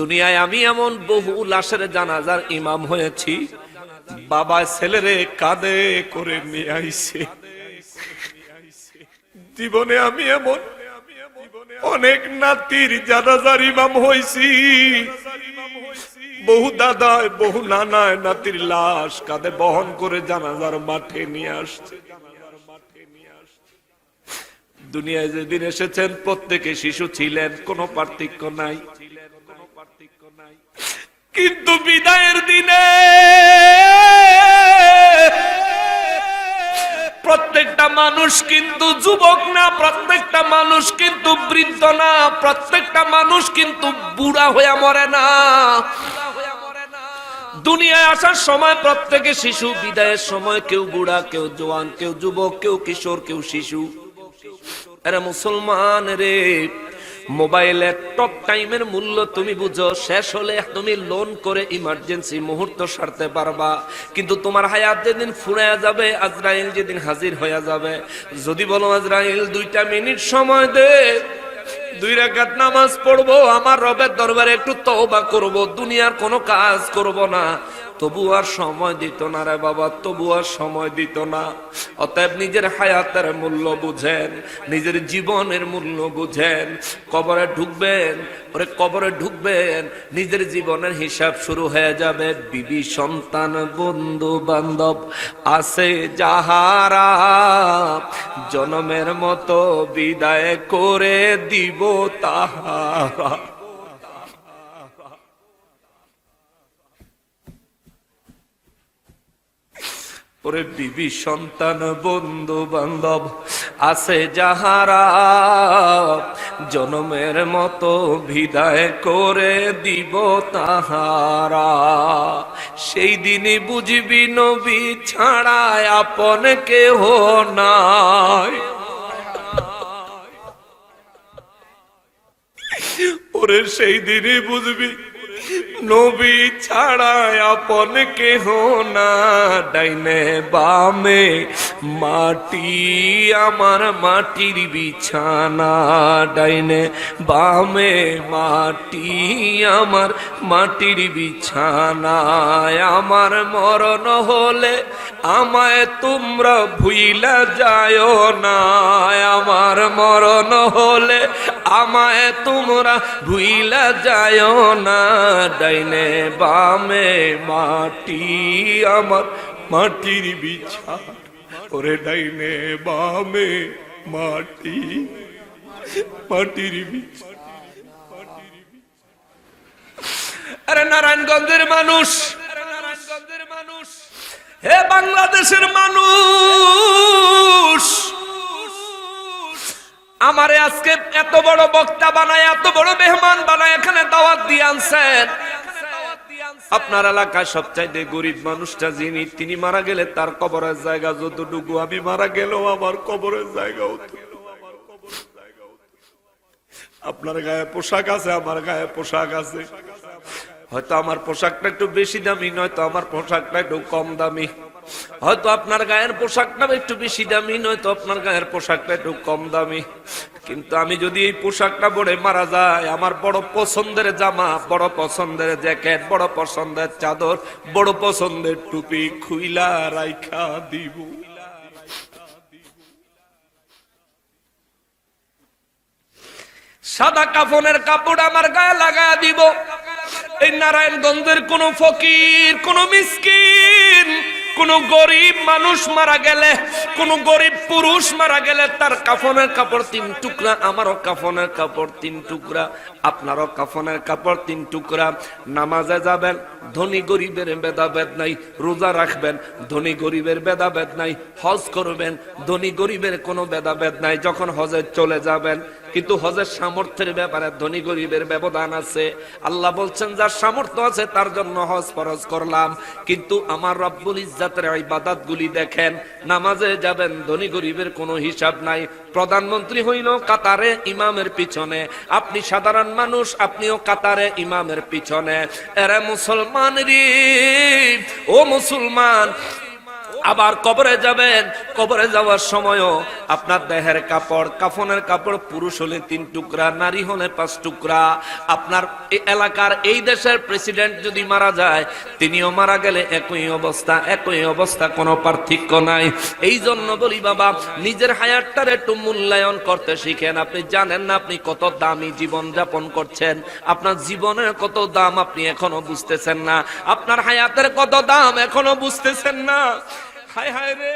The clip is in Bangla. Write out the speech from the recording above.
দুনিয়ায় আমি এমন বহু লাশের জানাজার ইমাম হয়েছি, বাবা ছেলেরে কাঁদে করে নিয়ে আইছে। জীবনে আমি এমন অনেক নাতির জানাজার ইমাম হয়েছি বহু দাদায়, বহু নানায় নাতির লাশ কাঁধে বহন করে জানাজার মাঠে নিয়ে আসছে। দুনিয়ায় যেদিন এসেছেন, প্রত্যেকে শিশু ছিলেন, কোনো পার্থক্য নাই। কিন্তু বিদায়ের দিনে প্রত্যেকটা মানুষ কিন্তু যুবক না, প্রত্যেকটা মানুষ কিন্তু বৃদ্ধ না, প্রত্যেকটা মানুষ কিন্তু বুড়া হয়ে মরে না। দুনিয়ায় আসার সময় প্রত্যেকে শিশু, বিদায়ের সময় কেউ বুড়া, কেউ জোয়ান, কেউ যুবক, কেউ কিশোর, কেউ শিশু। এরা মুসলমান রে। মোবাইলের টপ টাইমের মূল্য তুমি বুঝো, শেষ হলে তুমি লোন করে ইমার্জেন্সি মুহূর্ত সারতে পারবা। কিন্তু তোমার হায়াত যেদিন ফুরাইয়া যাবে, আজরাইল যেদিন হাজির হয়ে যাবে। যদি বলো, আজরাইল, দুইটা মিনিট সময় দে, দুই রাকাত নামাজ পড়ব, আমার রবের দরবারে একটু তওবা করব, দুনিয়ার কোনো কাজ করব না। তবু আর সময় দিত না রে বাবা, তবু আর সময় দিত না। অতএব নিজের হায়াতের মূল্য বুঝেন, নিজের জীবনের মূল্য বুঝেন। কবরে ঢুকবেন, ওরে কবরে ঢুকবেন, নিজের জীবনের হিসাব শুরু হয়ে যাবে। বিবি, সন্তান, বন্ধু, বান্ধব আছে যাহারা, জনমের মতো বিদায় করে দিব তাহারা। ওরে বিবি সন্তান বন্ধু বান্ধব আছে যাহারা, জনমের মতো বিদায় করে দিব তাহারা। সেই দিনই বুঝবি নবী ছাড়ায় আপন কেহ নাই। ওরে সেই দিনই বুঝবি নবী ছাড়ায় আপন কেহ না। ডাইনে বামে মাটি, আমার মাটির বিছানা। ডাইনে বামে মাটি, আমার মাটির বিছানা আমার মরণ হলে আমায় তোমরা ভুইলা যায় না, আমার মরণ হলে আমায় তোমরা ভুইলা যায় না। ডাইনে বামে মাটি, আমার মাটির বিছা ওরে ডাইনে বামে মাটি, মাটির বিছা আরে নারায়ণগঞ্জের মানুষ হে বাংলাদেশের মানুষ, আমারে আজকে এত বড় বক্তা বানায়, এত বড় মেহমান বানায়, এখানে দাওয়াত দিয়ে আনছেন আপনার এলাকায় সবচাইতে গরিব মানুষটা যিনি, তিনি মারা গেলে তার কবরের জায়গা যতটুকু, আমি মারা গেলেও আমার কবরের জায়গা। আপনার গায়ে পোশাক আছে, আমার গায়ে পোশাক আছে হয়তো আমার পোশাকটা একটু বেশি দামি, নয়তো আমার পোশাকটা একটু কম দামি। হয়তো আপনার গায়ের পোশাকটা একটু বেশি দামি, নয়তো আপনার গায়ের পোশাকটা একটু কম দামি। কিন্তু আমি যদি এই পোশাকটা পরে মারা যায় আমার বড় পছন্দের জামা, বড় পছন্দের জ্যাকেট, বড় পছন্দের চাদর, বড় পছন্দের টুপি খুইলা রাইখা দিব। সাদা কাফনের কাপড় আমার গায়ে লাগা দিব। এই নারায়ণগঞ্জের কোন ফকির কোন মিসকিন কোন গরিব মানুষ মারা গেলে, কোন গরিব পুরুষ মারা গেলে তার কাফনের কাপড় তিন টুকরা, আমারও কাফনের কাপড় তিন টুকরা, আপনারও কাফনের কাপড় তিন টুকরা। নামাজে যাবেন, ধনী গরিবের ভেদাভেদ নাই, রোজা রাখবেন, ধনী গরিবের ভেদাভেদ নাই, হজ করবেন, ধনী গরিবের কোনো ভেদাভেদ নাই, যখন হজে চলে যাবেন। কিন্তু হজের সামর্থ্যের ব্যাপারে ধনী গরিবের ব্যবধান আছে। আল্লাহ বলছেন, যার সামর্থ্য আছে, তার জন্য হজ ফরজ করলাম। কিন্তু আমার রব্বুল ইজ্জাতের ইবাদত গুলি দেখেন, নামাজে যাবেন, ধনী গরিবের কোনো হিসাব নাই। প্রধানমন্ত্রী হইল কাতারে ইমামের পিছনে। আপনি সাধারণ মানুষ, আপনিও কাতারে ইমামের পিছনে। এরা মুসলমান রে, ও মুসলমান আবার কবরে যাবেন। কবরে যাওয়ার সময়ও আপনার দেহের কাপড়, কাফনের কাপড় পুরুষ হলে তিন টুকরা, নারী হলে পাঁচ টুকরা। আপনার এলাকার এই দেশের প্রেসিডেন্ট যদি মারা যায়, তিনিও মারা গেলে একই অবস্থা একই অবস্থা, কোনো পার্থক্য নাই। এই জন্য বলি, বাবা, নিজের হায়ারটার একটু মূল্যায়ন করতে শিখেন। আপনি জানেন না আপনি কত দামি জীবন যাপন করছেন। আপনার জীবনের কত দাম আপনি এখনও বুঝতেছেন না। আপনার হায়াতের কত দাম এখনও বুঝতেছেন না। হায় হায় রে